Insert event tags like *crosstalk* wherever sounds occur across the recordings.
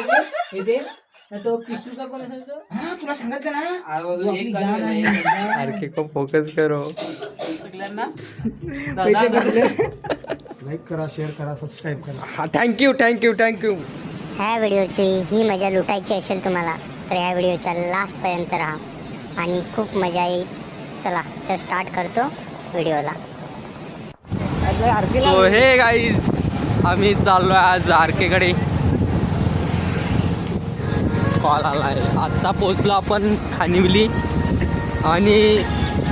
पाहिजे तो किशूचा कोण हा तुला सांगितलं ना. आहे. को फोकस करो. सगळ्यांना? लाईक करा शेअर करा सबस्क्राईब करा. हा थँक्यू थँक्यू थँक्यू ह्या व्हिडिओची ही मजा लुटायची असेल तुम्हाला तर ह्या व्हिडिओच्या लास्टपर्यंत राहा. आणि खूप मजा येईल. चला तर स्टार्ट करतो व्हिडिओला. सो हे गाईज आम्ही चाललोय आज आरकेकडे. कॉल आलाय. आत्ता पोचलो आपण खानिवली. आणि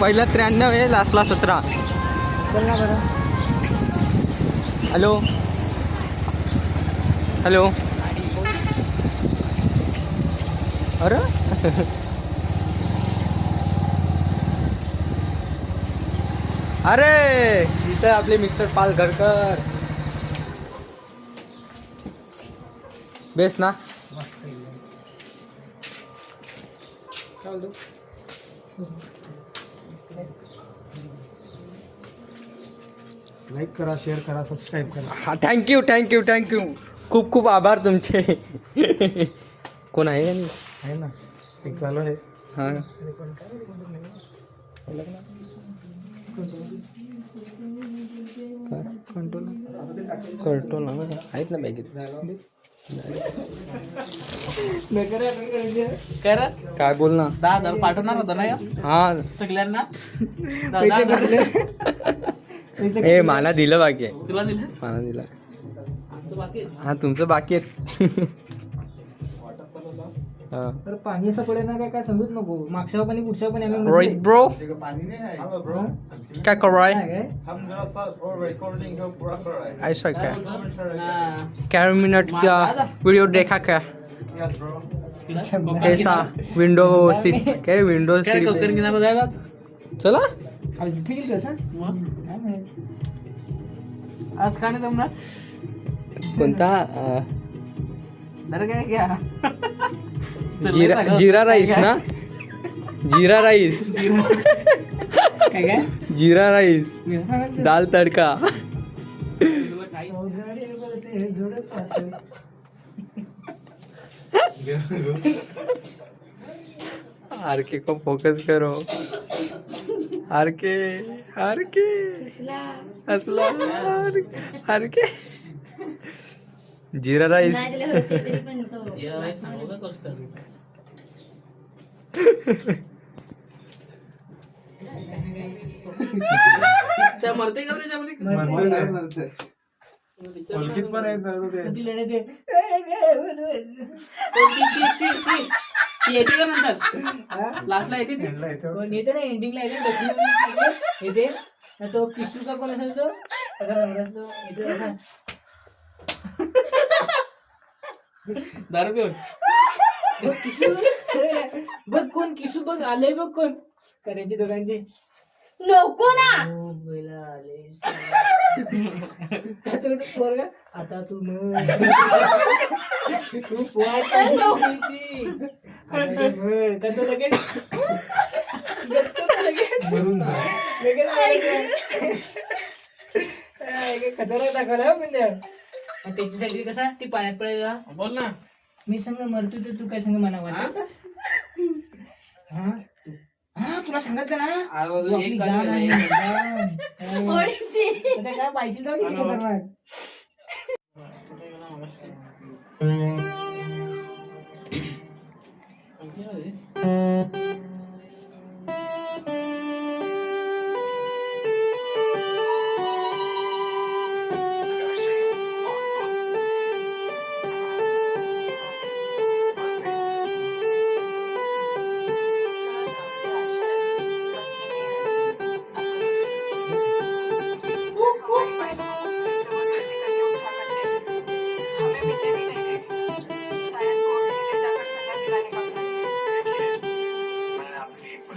पहिला त्र्याण्णव आहे लास्टला सतरा. हॅलो? हॅलो? अरे? अरे इथं आपले मिस्टर पालघरकर. बेस ना. बोलतो लाईक करा शेअर करा सबस्क्राईब करा. हा थँक्यू थँक्यू थँक्यू खूप खूप आभार तुमचे. कोण आहे का? नाही आहे ना. एक चालू आहे. हां. कंट्रोल आहेत ना बॅगेत. करा. काय बोल ना. दहा हजार पाठवणार होता ना? हा. सगळ्यांना? *laughs* दहा- हजार. ए मला दिलं बाकी आहे. तुला दिलं? मला दिलं. आमचं बाकी आहे. हा तुमचं बाकी आहे *laughs* तर पाणी असं पडेल ना काय काय सांगूच नको. मागच्या पण पुढच्या पण आम्ही राईट ब्रो हा? काय करू आहे? ऐसा क्या? हा. क्या मिनट का वीडियो देखा क्या? कैसा? विंडो सीट काय विंडो सीट चला। आज काय नाही जमणार कोणता काय घ्या जिरा जिरा राईस ना जिरा राईस काय काय जिरा राईस. दाल तडका. आर के को फोकस करो आर के आर के असला आर के जिरा राईस? *laughs* *laughs* त्या मरते का त्याच्यामध्ये ओळखीत पण आहेत ना ते. ती लेणे ते ती- ती- ती- ती- ती येते का नंतर? लास्टला येते ती? Endला येते. कोण येते ना? एंडिंगला येते येते. तो किशूचा कोण असेल तो त्याचा नवरा असतो येते. असा दारू पिऊन. बघ किशू बघ कोण किशू बघ आले बघ कोण. करायचे दोघांचे. नको ना. का तो पोरगा आता तू म्हण. खूप वाट पाहिली. आता तू म्हण. का? तो लगेच. तो लगेच. मरून जा. लगेच म्हणायचं. काय काय खतरनाक दाखवला हा पण त्या. आणि त्याच्यासाठी कसा ती पाण्यात पडायचा बोल ना. मी संग मरतो तर तू काय संग मना वाटत? हा? हा तुला सांगितलं ना? तू आपली जान आहे. जान. हा. ओळखते. आता काय पाहिजे जाऊ किती खतरनाक घे लॅपटॉप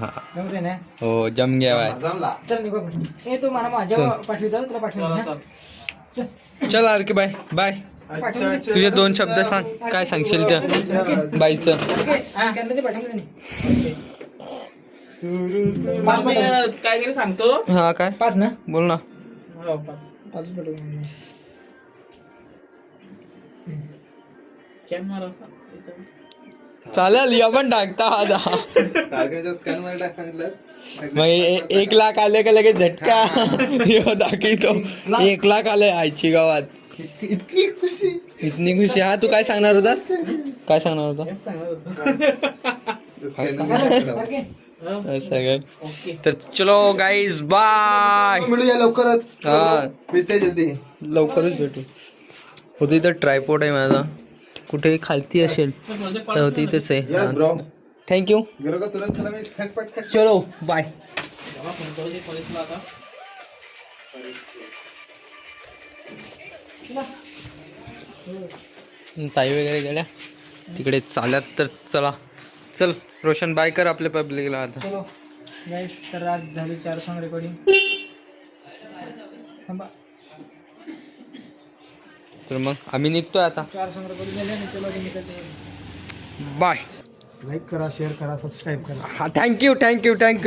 ना. हो जम गया बाय. चल निघू आपण. ए तू मला माझ्या चल. पाठवतो तुला पाठवतो चल आर के बाय. बाय. तुझे दोन शब्द सांग. काय सांगशील त्या बाईचं? काहीतरी सांगतो. हा काय? पाच ना? बोल ना. हो पाच. पाच पाठवतो स्कॅन मारा. चालेल या पण टाकता आता मग एक लाख आले का लगेच झटका? ह्यो दाखवतो. एक लाख आले आईची गावात. इतकी खुशी. इतनी खुशी. हा तू काय सांगणार होतास? काय सांगणार होता? असं काय तर चलो गाईज बाय मिळूया लवकरच. हा. भेटते जल्दी. लवकरच भेटू. होती इथं ट्रायपोर्ट आहे माझा. कुठे खालती असेल तर होती इथेच आहे. थँक्यू चलो बाय ताई वगैरे गेल्या? तिकडे चालत तर चला. चल रोशन बाय कर आपल्या पब्लिकला आता. तर आज झाली चार सॉंग रेकॉर्डिंग थांबा. तर मग आम्ही निघतोय आता. चार बाय लाईक करा शेअर करा सबस्क्राईब करा. हा थँक्यू थँक्यू थँक्यू